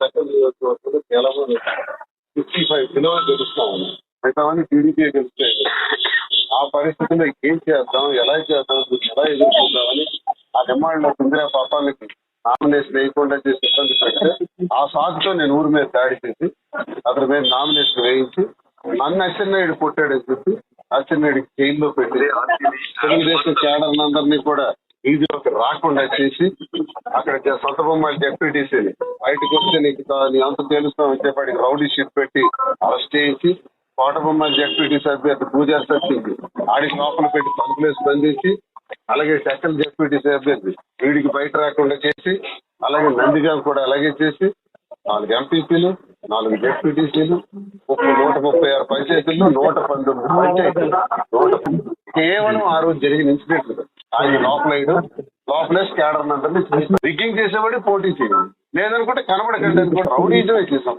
Second నియోజకవర్గంలో కేవలం fifty five కిలోలు గెలుస్తాం మిగతావన్నీ టీడీపీ గెలుస్తాయి ఆ పరిస్థితిలో ఏం చేద్దాం ఎలా చేద్దాం ఎలా ఎదుర్కొందామని ఆ డిమాండ్ ఇందిరా పాపాలకి నామినేషన్ వేయకుండా చేసి ఇబ్బంది పెడితే ఆ సాగుతో నేను ఊరి మీద దాడి చేసి అతని మీద నామినేషన్ వేయించి నన్ను అచ్చెన్నాయుడు కొట్టాడని చెప్పి అచ్చెన్నాయుడు జైల్లో పెట్టి తెలుగుదేశం క్యాడర్ కూడా వీధిలోకి రాకుండా చేసి అక్కడ సొంత బొమ్మలు జెడ్పీటీసీని బయటకు వస్తే నీకు నీ అంత తెలుస్తామని చెప్పి రౌడీ షీట్ పెట్టి అరెస్ట్ చేయించి కోట బొమ్మలు జెడ్పీటీసీ అభ్యర్థి పూజా సత్యంకి ఆడికి లోపల పెట్టి తలుపులేసి బంధించి అలాగే సెకండ్ జెడ్పీటీసీ అభ్యర్థి వీడికి బయట రాకుండా చేసి అలాగే నందిగా కూడా అలాగే చేసి నాలుగు ఎంపీపీలు నాలుగు డెప్యూటీసీలు ముప్పై నూట ముప్పై ఆరు పంచాయతీల్లో నూట పంతొమ్మిది పంచాయతీలు నూట కేవలం ఆ రోజు జరిగిన ఇన్సిడెంట్లు. ఆయన లోపల లోపలే స్కాడర్ అంటే రిగ్గింగ్ చేసేవాడి పోటీ చేయడం లేదనుకుంటే కనబడకండి అనుకుంటే రౌడీజమే చేసాం.